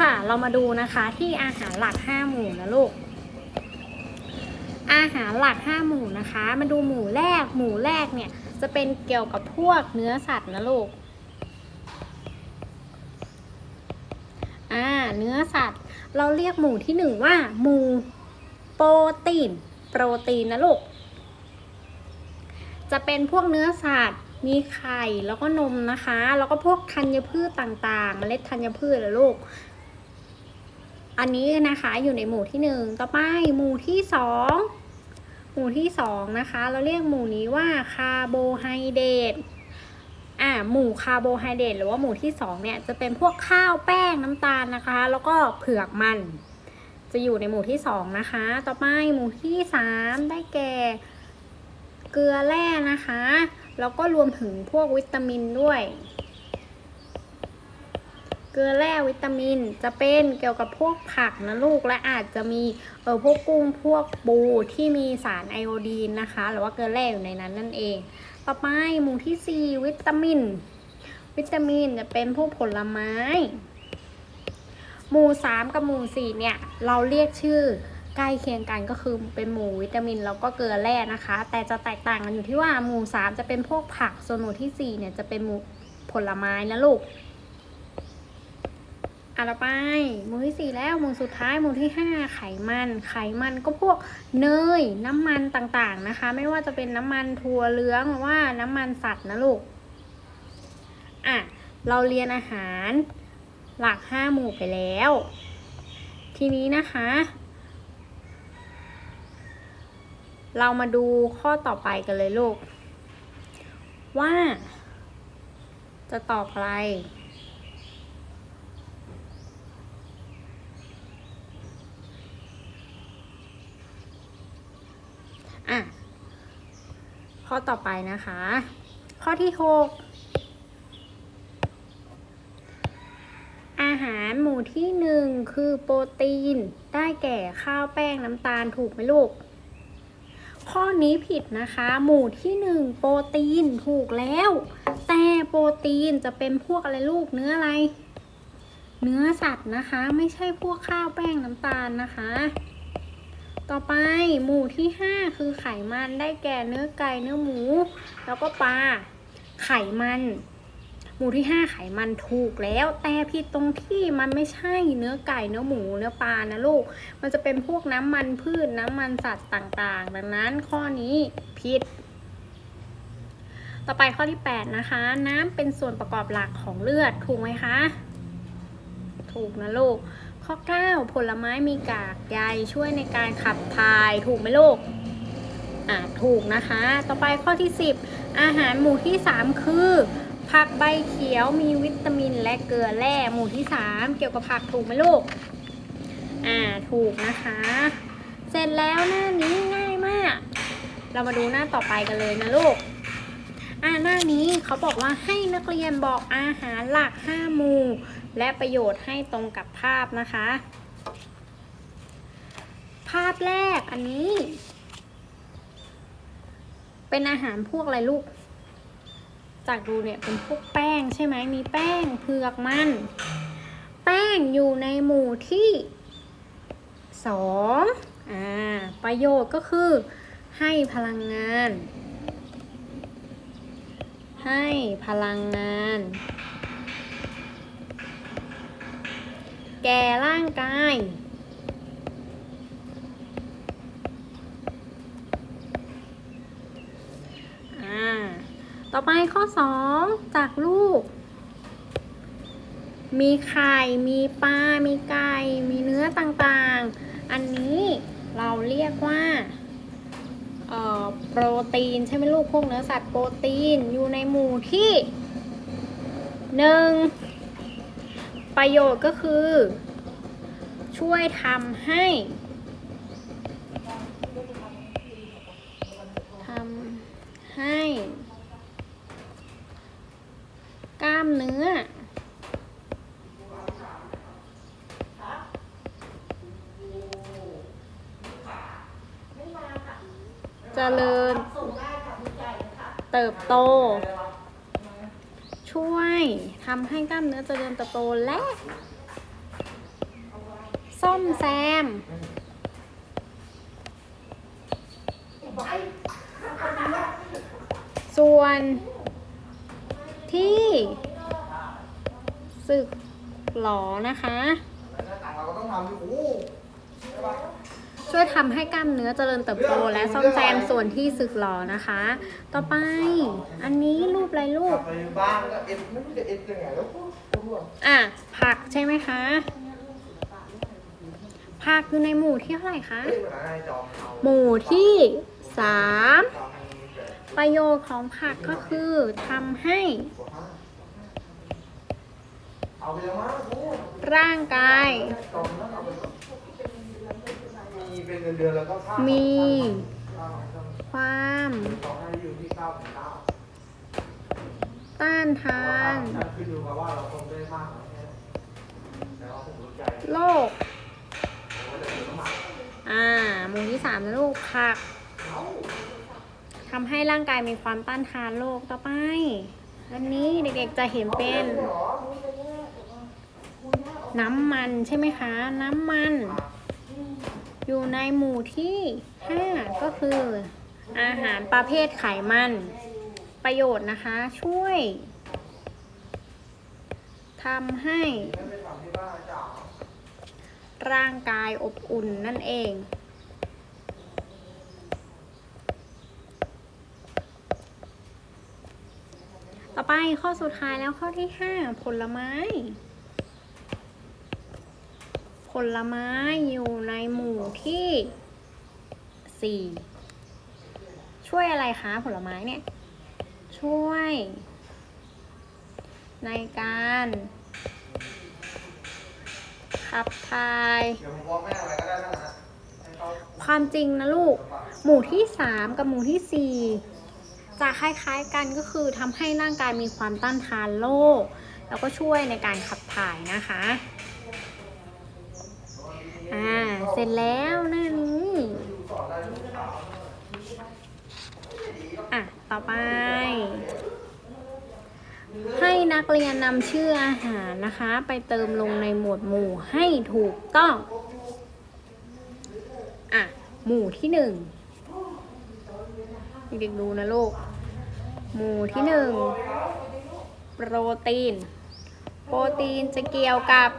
ค่ะ เรามาดูนะคะที่อาหารหลักห้าหมู่นะลูก อาหารหลักห้าหมู่นะคะ มาดูหมู่แรก หมู่แรกเนี่ยจะเป็นเกี่ยวกับพวกเนื้อสัตว์นะลูก อ่า เนื้อสัตว์ เราเรียกหมู่ที่หนึ่งว่า หมู่โปรตีน โปรตีนนะลูก จะเป็นพวกเนื้อสัตว์ มีไข่ แล้วก็นมนะคะ แล้วก็พวกธัญพืชต่างๆเมล็ดธัญพืชนะลูก อันนี้นะคะอยู่ในหมู่ที่หนึ่งต่อไปหมู่ที่สองหมู่ที่สองนะคะ เราเรียกหมู่นี้ว่าคาร์โบไฮเดรตอ่าหมู่คาร์โบไฮเดรตหรือว่าหมู่ที่สองเนี่ยจะเป็นพวกข้าวแป้งน้ำตาลนะคะ แล้วก็เผือกมัน จะอยู่ในหมู่ที่สองนะคะ ต่อไปหมู่ที่สามได้แก่เกลือแร่นะคะ แล้วก็รวมถึงพวกวิตามินด้วย เกลือแร่วิตามิน จะเป็นเกี่ยวกับพวกผักนะลูกและอาจจะมีเออพวกกุ้งพวกปูที่มีสารไอโอดีนนะคะ หรือว่าเกลือแร่อยู่ในนั้นนั่นเอง ต่อไปหมู่ที่ 4 วิตามิน วิตามินจะเป็นพวกผลไม้ หมู่ 3 กับหมู่4เนี่ยเราเรียกชื่อใกล้เคียงกันก็คือเป็นหมู่วิตามินแล้วก็เกลือแร่นะคะ แต่จะแตกต่างกันอยู่ที่ว่าหมู่ 3 จะเป็นพวกผักส่วนหมู่ที่4เนี่ยจะเป็นหมู่ผลไม้นะลูก อะไปหมู่ที่สี่แล้วหมู่สุดท้ายหมู่ที่ห้าไขมัน ไขมันก็พวกเนยน้ำมันต่างๆนะคะ ไม่ว่าจะเป็นน้ำมันถั่วเหลืองหรือว่าน้ำมันสัตว์นะลูกอะเราเรียนอาหารหลักห้าหมู่ไปแล้ว ทีนี้นะคะ เรามาดูข้อต่อไปกันเลยลูก ว่า จะตอบอะไร อะ ข้อต่อไปนะคะ ข้อที่หกอาหารหมู่ที่หนึ่งคือโปรตีน ได้แก่ข้าวแป้งน้ำตาลถูกไหมลูก ข้อนี้ผิดนะคะ หมู่ที่หนึ่งโปรตีนถูกแล้ว แต่โปรตีนจะเป็นพวกอะไรลูกเนื้ออะไร เนื้อสัตว์นะคะ ไม่ใช่พวกข้าวแป้งน้ำตาลนะคะ ต่อไปหมู่ที่ 5 คือไขมันได้แก่เนื้อไก่เนื้อหมู แล้วก็ปลาไขมัน หมู่ที่ 5 ไขมันถูกแล้ว แต่ผิดตรงที่มันไม่ใช่เนื้อไก่เนื้อหมูเนื้อปลานะลูก มันจะเป็นพวกน้ำมันพืชน้ำมันสัตว์ต่างๆ ดังนั้นข้อนี้ผิด ต่อไปข้อที่ 8 นะคะ น้ำเป็นส่วนประกอบหลักของเลือดถูกไหมคะ ถูกนะลูก ข้อ 9 ผลไม้มีกากใยช่วยในการขับถ่ายถูกไหมลูกอ่าถูกนะคะ ต่อไปข้อที่ 10 อาหารหมู่ที่ 3 คือ ผักใบเขียวมีวิตามินและเกลือแร่หมู่ที่ 3 เกี่ยวกับผักถูกไหมลูกอ่าถูกนะคะ เสร็จแล้วหน้านี้ง่ายมาก เรามาดูหน้าต่อไปกันเลยนะลูก อ่าหน้านี้เขาบอกว่าให้นักเรียนบอกอาหารหลัก 5 หมู่ และประโยชน์ให้ตรงกับภาพนะคะ ภาพแรกอันนี้ เป็นอาหารพวกอะไรลูก จากดูเนี่ยเป็นพวกแป้งใช่ไหมมีแป้งเผือกมัน แป้งอยู่ในหมู่ที่สองอ่าประโยชน์ก็คือให้พลังงาน ให้พลังงาน แก่ร่างกายอ่าต่อไปข้อ 2 จากลูก มีไข่ มีปลา มีไก่ มีเนื้อต่างๆ อันนี้เราเรียกว่า โปรตีน ใช่ไหมลูกพวกเนื้อสัตว์โปรตีนอยู่ในหมู่ที่หนึ่งประโยชน์ก็คือ ช่วยทำให้ทำให้ กล้ามเนื้อ เจริญ เติบโต ช่วยทำให้กล้ามเนื้อเจริญเติบโตและส้มแซม ส่วนที่สึกหลอนะคะ ช่วยทำให้กล้ามเนื้อเจริญเติบโต และซ่อมแซมส่วนที่สึกหรอนะคะ ต่อไป อันนี้รูปอะไรรูปบ้านก็เอ็นไม่รู้จะเอ็นยังไงแล้วก็รู้ว่าอะผักใช่ไหมคะผักอยู่ในหมู่ที่เท่าไหร่คะหมู่ที่สามประโยชน์ของผักก็คือทำให้ร่างกาย มแล้วเอาไปก่อนมีเป็นเงินเดือนแล้วก็ค่ามีค่าของช่างความ ขอให้อยู่ที่เก้าถึงเก้าต้านทานคือดูกับว่าเราคงได้มากกว่านี้แต่ว่าผมรู้ใจโรค ผมก็จะเติมน้ำมันอ่า หมู่ที่สามนะลูกผักเอ้าทำให้ร่างกายมีความต้านทานโรคต่อไปอันนี้เด็กๆจะเห็นเป็นเหรอน้ำมันใช่ไหมคะ น้ำมัน อ อยู่ในหมู่ที่ 5 ก็คือ อาหารประเภทไขมัน ประโยชน์นะคะ ช่วยทำให้ร่างกายอบอุ่นนั่นเอง ต่อไปข้อสุดท้ายแล้วข้อที่ 5 ผลไม้ ลไม้อยู่ในหมู่ที่4ช่วยอะไรคะผลไม้เนี่ย ช่วย ในการขับถ่าย ความจริงนะลูก หมู่ที่3กับหมู่ที่4จะคล้ายๆกันก็คือทำให้ร่างกายมีความต้านทานโรคแล้วก็ช่วยในการขับถ่ายนะคะ อ่า เสร็จแล้วหน้านี้อะ ต่อไป ให้นักเรียนนำชื่ออาหารนะคะ ไปเติมลงในหมวดหมู่ให้ถูกต้อง อะ หมู่ที่หนึ่งเด็กดูนะลูก หมู่ที่หนึ่งโปรตีน โปรตีนจะเกี่ยวกับ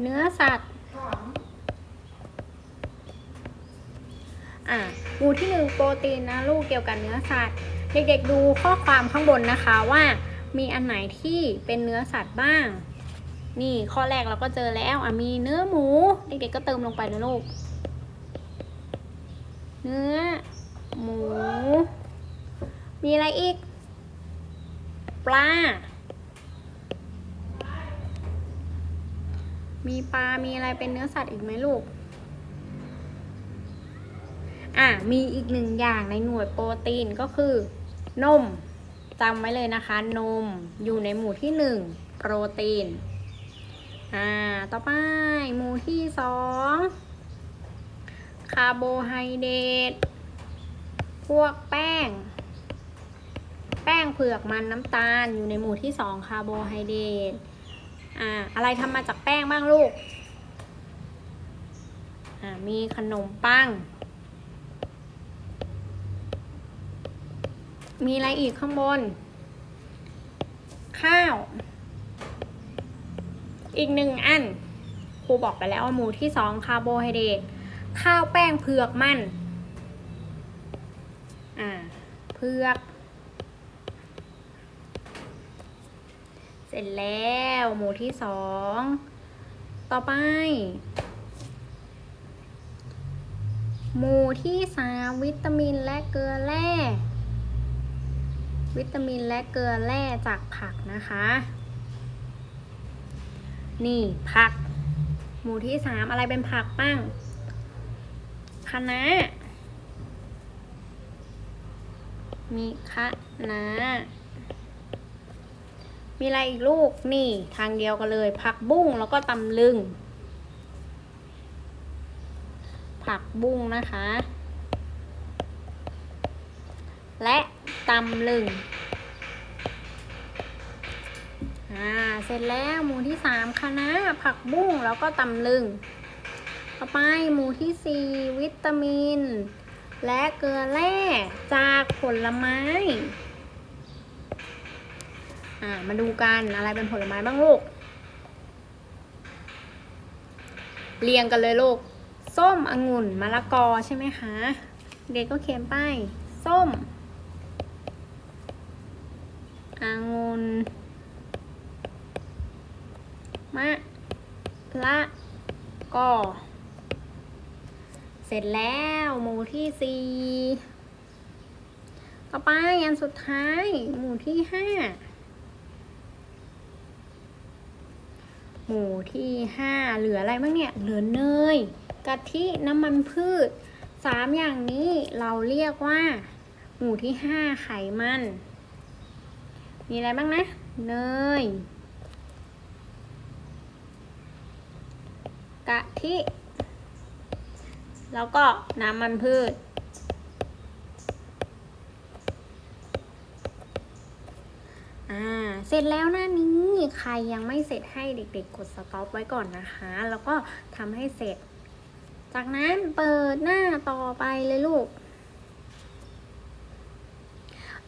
เนื้อสัตว์ อะหมู่ที่หนึ่งโปรตีนนะลูกเกี่ยวกับเนื้อสัตว์ เด็กๆดูข้อความข้างบนนะคะว่ามีอันไหนที่เป็นเนื้อสัตว์บ้าง นี่ข้อแรกเราก็เจอแล้วอะมีเนื้อหมู เด็กๆก็เติมลงไปนะลูก เนื้อหมู มีอะไรอีก ปลา มีปลา มีอะไรเป็นเนื้อสัตว์อีกไหมลูก อะมีอีกหนึ่งอย่างในหน่วยโปรตีนก็คือนมจำไว้เลยนะคะ นมอยู่ในหมู่ที่หนึ่งโปรตีน อ่า ต่อไปหมู่ที่สองคาร์โบไฮเดรตพวกแป้ง แป้งเผือกมันน้ำตาลอยู่ในหมู่ที่สองคาร์โบไฮเดรตอ่า อะไรทำมาจากแป้งบ้างลูก อ่า มีขนมปัง มีอะไรอีกข้างบน ข้าว อีกหนึ่งอัน ครูบอกไปแล้วว่าหมู่ที่สองคาร์โบไฮเดรตข้าวแป้งเผือกมัน อ่า เผือก เสร็จแล้วหมู่ที่สอง ต่อไป หมู่ที่สามวิตามินและเกลือแร่ วิตามินและเกลือแร่จากผักนะคะ นี่ผัก หมู่ที่สามอะไรเป็นผักบ้างคะน้ามีคะน้ามีอะไรอีกลูกนี่ทางเดียวกันเลย ผักบุ้งแล้วก็ตำลึง ผักบุ้งนะคะ และ ตำลึงอ่าเสร็จแล้วหมู่ที่สามคะน้าผักบุ้งแล้วก็ตำลึง ต่อไปหมู่ที่สี่วิตามิน และเกลือแร่จากผลไม้อ่ามาดูกันอะไรเป็นผลไม้บ้างลูก เรียงกันเลยลูก ส้มองุ่นมะละกอใช่ไหมคะ เด็กก็เขียนป้ายส้ม องุ่นมะละกอเสร็จแล้วหมู่ที่สี่ต่อไปอันสุดท้าย หมู่ที่ห้าหมู่ที่ห้าเหลืออะไรบ้างเนี่ย เหลือเนยกะทิน้ำมันพืชสามอย่างนี้เราเรียกว่า หมู่ที่ห้าไขมัน มีอะไรบ้างนะเนยกะทิ แล้วก็น้ำมันพืช อ่า เสร็จแล้วหน้านี้ใครยังไม่เสร็จให้เด็กๆ กดสต็อปไว้ก่อนนะคะ แล้วก็ทำให้เสร็จ จากนั้นเปิดหน้าต่อไปเลยลูก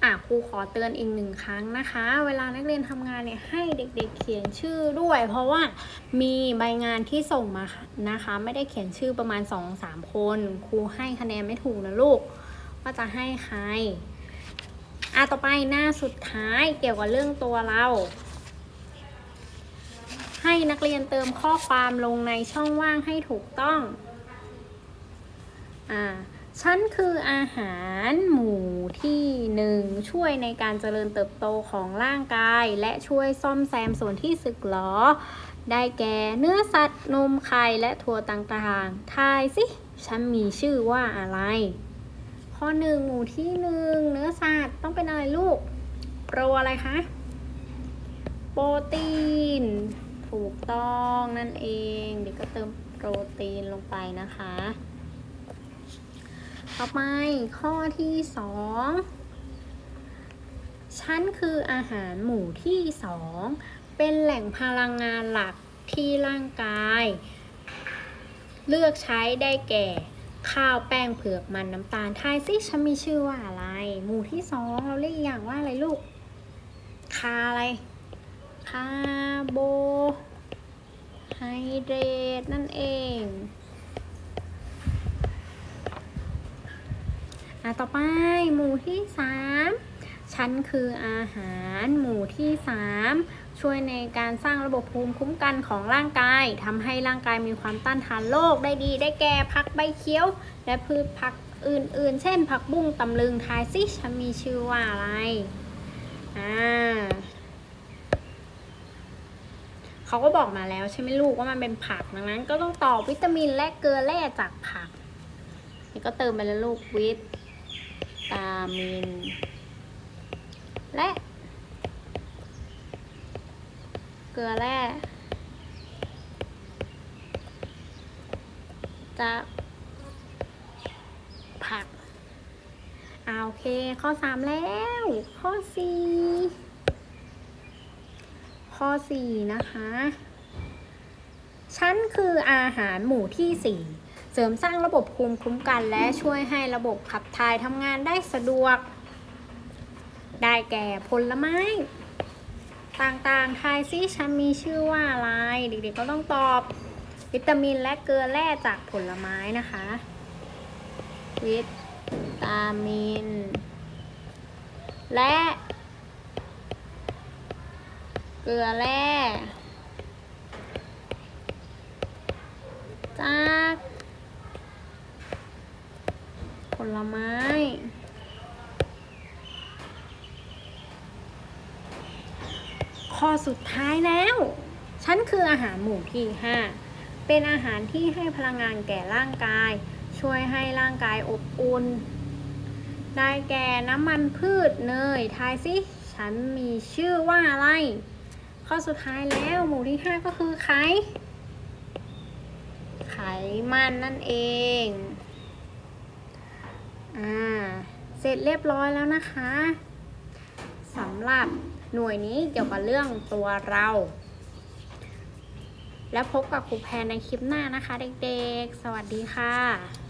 อะครูขอเตือนอีกหนึ่งครั้งนะคะ เวลานักเรียนทำงานเนี่ยให้เด็กๆเขียนชื่อด้วย เพราะว่ามีใบงานที่ส่งมานะคะ ไม่ได้เขียนชื่อประมาณ 2-3 คน ครูให้คะแนนไม่ถูกนะลูก ว่าจะให้ใครอะต่อไปหน้าสุดท้ายเกี่ยวกับเรื่องตัวเรา ให้นักเรียนเติมข้อความลงในช่องว่างให้ถูกต้อง อ่า ฉันคืออาหารหมู่ที่หนึ่งช่วยในการเจริญเติบโตของร่างกาย และช่วยซ่อมแซมส่วนที่สึกหรอ ได้แก่เนื้อสัตว์นมไข่และถั่วต่างๆ ทายสิ ฉันมีชื่อว่าอะไร ข้อหนึ่งหมู่ที่หนึ่งเนื้อสัตว์ต้องเป็นอะไรลูก โปรอะไรคะ โปรตีน ถูกต้องนั่นเอง เด็กก็เติมโปรตีนลงไปนะคะ ต่อไปข้อที่สองชั้นคืออาหารหมู่ที่สองเป็นแหล่งพลังงานหลักที่ร่างกาย เลือกใช้ได้แก่ ข้าวแป้งเผือกมันน้ำตาลทายซิฉันมีชื่อว่าอะไร หมู่ที่สองเราเรียกอย่างว่าอะไรลูก คาอะไร คาร์โบไฮเดรตนั่นเอง อะต่อไปหมู่ที่สามชั้นคืออาหารหมู่ที่สามช่วยในการสร้างระบบภูมิคุ้มกันของร่างกายทำให้ร่างกายมีความต้านทานโรคได้ดี ได้แก่ผักใบเขียว และพืชผักอื่นๆ เช่น ผักบุ้งตำลึงทายซิฉันมีชื่อว่าอะไรอ่าเขาก็บอกมาแล้วใช่ไหมลูกว่ามันเป็นผักดังนั้น ก็ต้องตอบวิตามินและเกลือแร่จากผักนี่ก็เติมไปแล้วลูกวิต ตามิน และ เกลือแร่จากผักเอาโอเค ข้อสามแล้ว ข้อสี่ข้อสี่นะคะ ชั้นคืออาหารหมู่ที่สี่ เสริมสร้างระบบภูมิคุ้มกัน และช่วยให้ระบบขับถ่ายทำงานได้สะดวก ได้แก่ผลไม้ ต่างๆ ทายซิฉันมีชื่อว่าอะไร เด็กๆก็ต้องตอบ วิตามินและเกลือแร่จากผลไม้นะคะ วิตามิน และเกลือแร่จาก ลไม้ ข้อสุดท้ายแล้ว ฉันคืออาหารหมู่ที่ 5 เป็นอาหารที่ให้พลังงานแก่ร่างกาย ช่วยให้ร่างกายอบอุ่น ได้แก่น้ำมันพืชเนย ทายสิ ฉันมีชื่อว่าอะไร ข้อสุดท้ายแล้วหมู่ที่ 5 ก็คือไขไขมันนั่นเอง อ่า เสร็จเรียบร้อยแล้วนะคะสำหรับหน่วยนี้เกี่ยวกับเรื่องตัวเรา แล้วพบกับครูแพนในคลิปหน้านะคะ เด็กๆ สวัสดีค่ะ